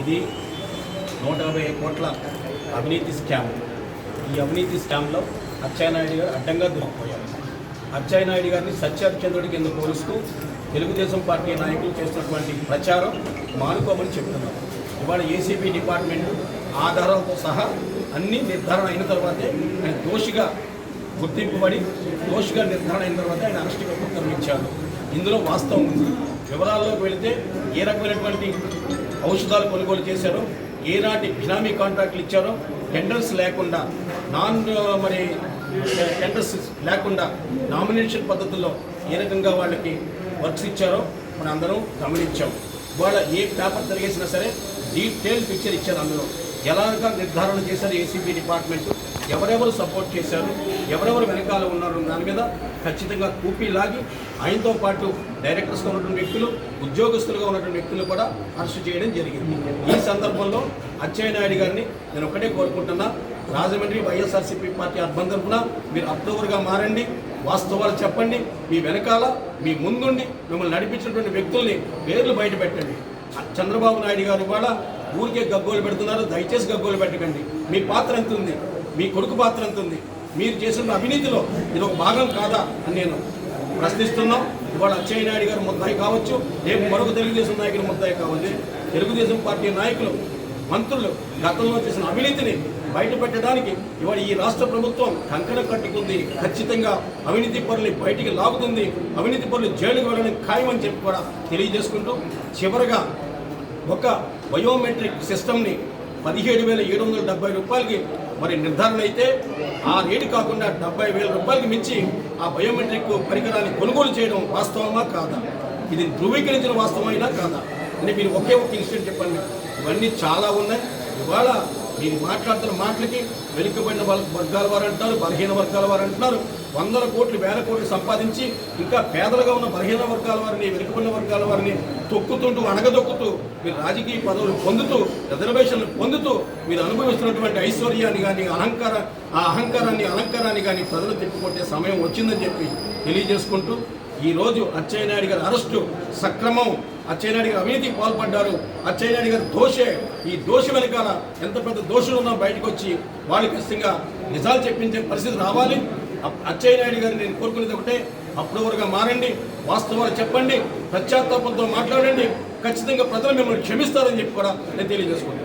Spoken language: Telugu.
ఇది నూట యాభై కోట్ల అవినీతి స్కామ్. ఈ అవినీతి స్కామ్లో అచ్చెన్నాయుడు గారు అడ్డంగా దొరికిపోయారు అచ్చెన్నాయుడు గారిని సత్యహరిచంద్రుడి కింద పోలుస్తూ తెలుగుదేశం పార్టీ నాయకులు చేస్తున్నటువంటి ప్రచారం మానుకోమని చెప్తున్నారు. ఇవాళ ఏసీబీ డిపార్ట్మెంట్ ఆధారాలతో సహా అన్ని నిర్ధారణ అయిన తర్వాతే ఆయన దోషిగా గుర్తింపబడి దోషిగా నిర్ధారణ అయిన తర్వాత ఆయన అరెస్టుగా ఉత్తర్వించారు ఇందులో వాస్తవం ఉంది. వివరాల్లోకి వెళితే ఏ రకమైనటువంటి ఔషధాలు కొనుగోలు చేశారో. ఏనాటి బినామీ కాంట్రాక్ట్లు ఇచ్చారో టెండర్స్ లేకుండా నాన్ మరి టెండర్స్ లేకుండా నామినేషన్ పద్ధతుల్లో ఏ రకంగా వాళ్ళకి వర్క్స్ ఇచ్చారో మనం అందరం గమనించాం. వాళ్ళ ఏ పేపర్ తిరిగేసినా సరే డీటెయిల్ పిక్చర్ ఇచ్చారు అందులో. ఎలాగా నిర్ధారణ చేశారు ఏసీబీ డిపార్ట్మెంట్? ఎవరెవరు సపోర్ట్ చేశారు ఎవరెవరు వెనకాల ఉన్నారు దాని మీద ఖచ్చితంగా కూపీ లాగి ఆయనతో పాటు డైరెక్టర్స్గా ఉన్నటువంటి వ్యక్తులు ఉద్యోగస్తులుగా ఉన్నటువంటి వ్యక్తులు కూడా అరెస్ట్ చేయడం జరిగింది. ఈ సందర్భంలో అచ్చెన్నాయుడు గారిని నేను ఒకటే కోరుకుంటున్నా రాజమండ్రి వైఎస్ఆర్సీపీ పార్టీ అర్బన్ తరఫున మీరు అక్టోబర్గా మారండి వాస్తవాలు చెప్పండి మీ వెనకాల మీ ముందుండి మిమ్మల్ని నడిపించినటువంటి వ్యక్తుల్ని పేర్లు బయట పెట్టండి. చంద్రబాబు నాయుడు గారు కూడా ఊరికే గగ్గోలు పెడుతున్నారు దయచేసి గగ్గోలు పెట్టకండి. మీ పాత్ర ఎంత ఉంది మీ కొడుకు పాత్ర ఎంత ఉంది మీరు చేసిన అవినీతిలో ఇది ఒక భాగం కాదా అని నేను ప్రశ్నిస్తున్నాం. ఇవాళ అచ్చయ్య నాయుడు గారు ముద్దాయి కావచ్చు రేపు మరొక తెలుగుదేశం నాయకులు ముద్దాయి కావచ్చు. తెలుగుదేశం పార్టీ నాయకులు మంత్రులు గతంలో చేసిన అవినీతిని బయట పెట్టడానికి ఇవాళ ఈ రాష్ట్ర ప్రభుత్వం కంకణ కట్టుకుంది. ఖచ్చితంగా అవినీతి పరులు బయటికి లాగుతుంది. అవినీతి పరులు జైలుకు వెళ్ళడం ఖాయమని చెప్పి కూడా తెలియజేసుకుంటూ చివరగా ఒక బయోమెట్రిక్ సిస్టమ్ని పదిహేడు వేల ఏడు వందల డెబ్బై రూపాయలకి మరి నిర్ధారణ అయితే ఆ రేటు కాకుండా డెబ్బై వేల రూపాయలకి మించి ఆ బయోమెట్రిక్ పరికరాన్ని కొనుగోలు చేయడం వాస్తవమా కాదా? ఇది ధృవీకరించిన వాస్తవమైనా కాదా? అని మీరు ఒకే ఒక ఇన్సిడెంట్ చెప్పండి. ఇవన్నీ చాలా ఉన్నాయి. ఇవాళ మీరు మాట్లాడుతున్న మాటలకి వెనుకబడిన వాళ్ళ వర్గాల వారు అంటారు బలహీన వర్గాల వారు అంటున్నారు వందల కోట్లు వేల కోట్లు సంపాదించి ఇంకా పేదలుగా ఉన్న బలహీన వర్గాల వారిని వెనుకబడిన వర్గాల వారిని తొక్కుతుంటూ అణగదొక్కుతూ మీరు రాజకీయ పదవులు పొందుతూ రిజర్వేషన్లు పొందుతూ మీరు అనుభవిస్తున్నటువంటి ఐశ్వర్యాన్ని కానీ అలంకార ఆ అహంకారాన్ని అలంకారాన్ని కానీ ప్రజలు తిప్పుకొట్టే సమయం వచ్చిందని చెప్పి తెలియజేసుకుంటూ ఈరోజు రోజు అచ్చెన్నాయుడు గారి అరెస్టు సక్రమం అచ్చెన్నాయుడు గారు అవినీతికి పాల్పడ్డారు అచ్చెన్నాయుడు గారు దోషే ఈ దోషి వెనకాల ఎంత పెద్ద దోషులు ఉన్నా బయటకు వచ్చి వాళ్ళు ఖచ్చితంగా నిజాలు చెప్పించే పరిస్థితి రావాలి. అచ్చెన్నాయుడు గారు నేను కోరుకునేది ఒకటే అప్రూవర్గా మారండి వాస్తవాలు చెప్పండి పశ్చాత్తాపంతో మాట్లాడండి ఖచ్చితంగా ప్రజలు మిమ్మల్ని క్షమిస్తారని చెప్పి కూడా నేను తెలియజేసుకుంటాను